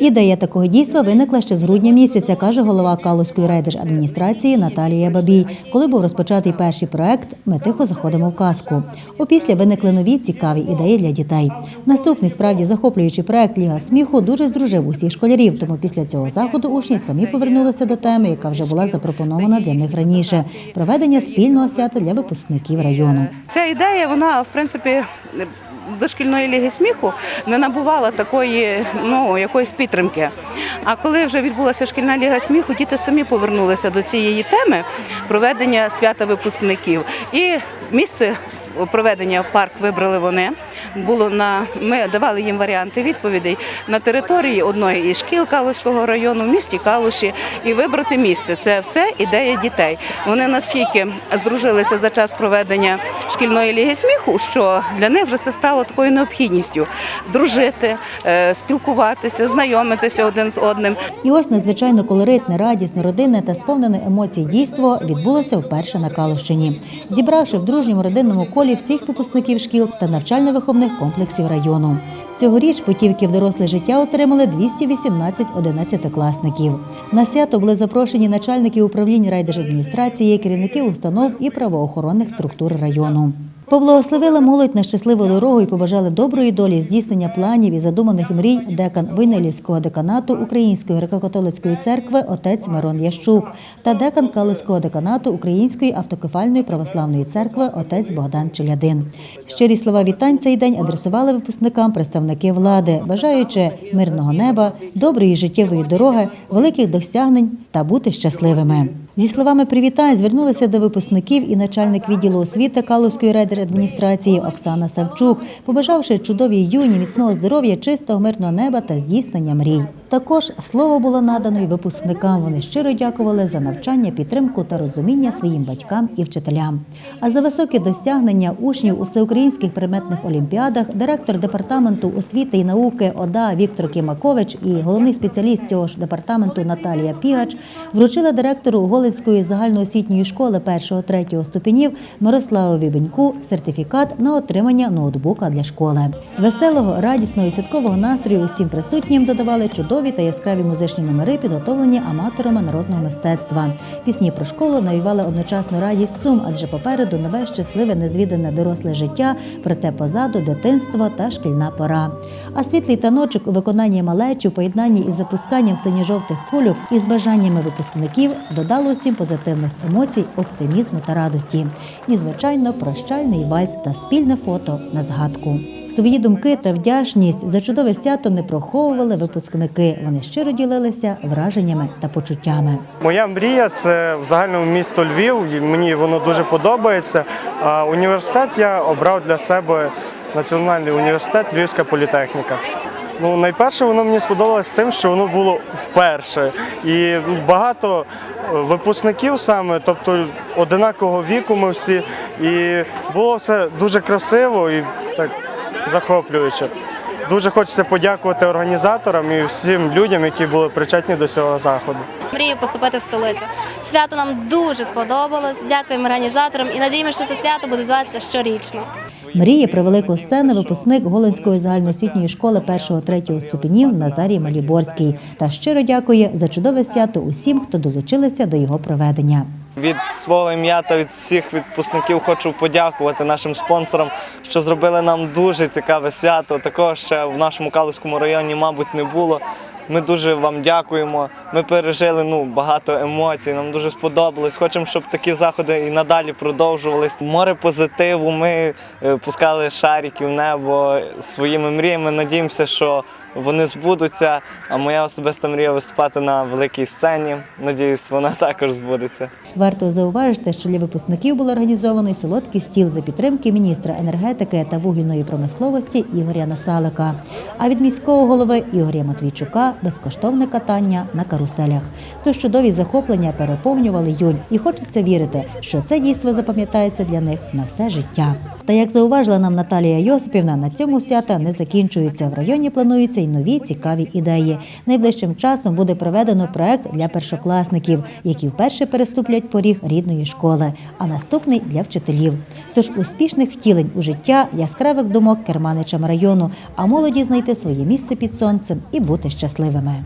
Ідея такого дійства виникла ще з грудня місяця, каже голова Калузької райдержадміністрації Наталія Бабій. Коли був розпочатий перший проект, ми тихо заходимо в казку. Опісля виникли нові цікаві ідеї для дітей. Наступний справді захоплюючий проект Ліга сміху дуже здружив усіх школярів. Тому після цього заходу учні самі повернулися до теми, яка вже була запропонована для них раніше проведення спільного свята для випускників району. Ця ідея, вона в принципі. Дошкільної ліги сміху не набувала такої ну якоїсь підтримки. А коли вже відбулася шкільна ліга сміху, діти самі повернулися до цієї теми проведення свята випускників. І місце проведення в парк вибрали вони. Було на ми давали їм варіанти відповідей на території одної із шкіл Калуського району, в місті Калуші, і вибрати місце. Це все ідея дітей. Вони наскільки здружилися за час проведення шкільної ліги сміху, що для них вже це стало такою необхідністю дружити, е, спілкуватися, знайомитися один з одним. І ось надзвичайно колоритне, радісне, родинне та сповнене емоцій дійство відбулося вперше на Калущині, зібравши в дружньому родинному колі всіх випускників шкіл та навчально-виховних комплексів району. Цьогоріч путівки в доросле життя отримали 218 одинадцятикласників. На свято були запрошені начальники управлінь райдержадміністрації, керівники установ і правоохоронних структур району. Поблагословила молодь на щасливу дорогу і побажали доброї долі здійснення планів і задуманих мрій декан Винелівського деканату Української греко-католицької церкви отець Мирон Ящук та декан Калицького деканату Української автокефальної православної церкви отець Богдан Челядин. Щирі слова вітань цей день адресували випускникам представники влади, бажаючи мирного неба, доброї життєвої дороги, великих досягнень та бути щасливими. Зі словами привітань звернулися до випускників і начальник відділу освіти Калузької райдержадміністрації Оксана Савчук, побажавши чудовій юні міцного здоров'я, чистого мирного неба та здійснення мрій. Також слово було надано і випускникам. Вони щиро дякували за навчання, підтримку та розуміння своїм батькам і вчителям. А за високі досягнення учнів у всеукраїнських предметних олімпіадах директор департаменту освіти і науки ОДА Віктор Кімакович і головний спеціаліст цього ж департаменту Наталія Пігач вручила директору Голинської загальноосвітньої школи 1-3 ступенів Мирославові Беньку сертифікат на отримання ноутбука для школи. Веселого, радісного і святкового настрою усім присутнім додавали чудові та яскраві музичні номери, підготовлені аматорами народного мистецтва. Пісні про школу навівали одночасно радість сум, адже попереду нове щасливе незвідане доросле життя, проте позаду дитинство та шкільна пора. А світлий таночок у виконанні малечі у поєднанні із запусканням синьо-жовтих кульок і з бажаннями випускників додало усім позитивних емоцій, оптимізму та радості. І, звичайно, прощальний вальс та спільне фото на згадку. Свої думки та вдячність за чудове свято не проховували випускники. Вони щиро ділилися враженнями та почуттями. Моя мрія це в загальному місто Львів. Мені воно дуже подобається. А університет я обрав для себе Національний університет Львівська політехніка. Ну, найперше воно мені сподобалось тим, що воно було вперше. І багато е, випускників саме, тобто одинакового віку ми всі. І було все дуже красиво і так захоплююче. Дуже хочеться подякувати організаторам і всім людям, які були причетні до цього заходу. Мрію поступити в столицю. Свято нам дуже сподобалось. Дякуємо організаторам і надіємося, що це свято буде зватися щорічно. Мріє про велику сцену випускник Голинської загальноосвітньої школи 1-3 ступенів Назарій Маліборський та щиро дякує за чудове свято усім, хто долучилися до його проведення. Від свого ім'я та від всіх відпускників хочу подякувати нашим спонсорам, що зробили нам дуже цікаве свято. Такого ще в нашому Калузькому районі, мабуть, не було. Ми дуже вам дякуємо. Ми пережили ну, багато емоцій, нам дуже сподобалось. Хочемо, щоб такі заходи і надалі продовжувались. Море позитиву. Ми е, пускали шарики в небо своїми мріями. Надіємося, що вони збудуться. А моя особиста мрія виступати на великій сцені. Надіюсь, вона також збудеться. Варто зауважити, що для випускників було організовано й солодкий стіл за підтримки міністра енергетики та вугільної промисловості Ігоря Насалика. А від міського голови Ігоря Матвійчука безкоштовне катання на каруселях. Тож чудові захоплення переповнювали юнь, і хочеться вірити, що це дійство запам'ятається для них на все життя. Та як зауважила нам Наталія Йосипівна, на цьому свята не закінчується. В районі плануються й нові цікаві ідеї. Найближчим часом буде проведено проект для першокласників, які вперше переступлять поріг рідної школи, а наступний для вчителів. Тож успішних втілень у життя, яскравих думок керманичам району, а молоді знайти своє місце під сонцем і бути щасливими.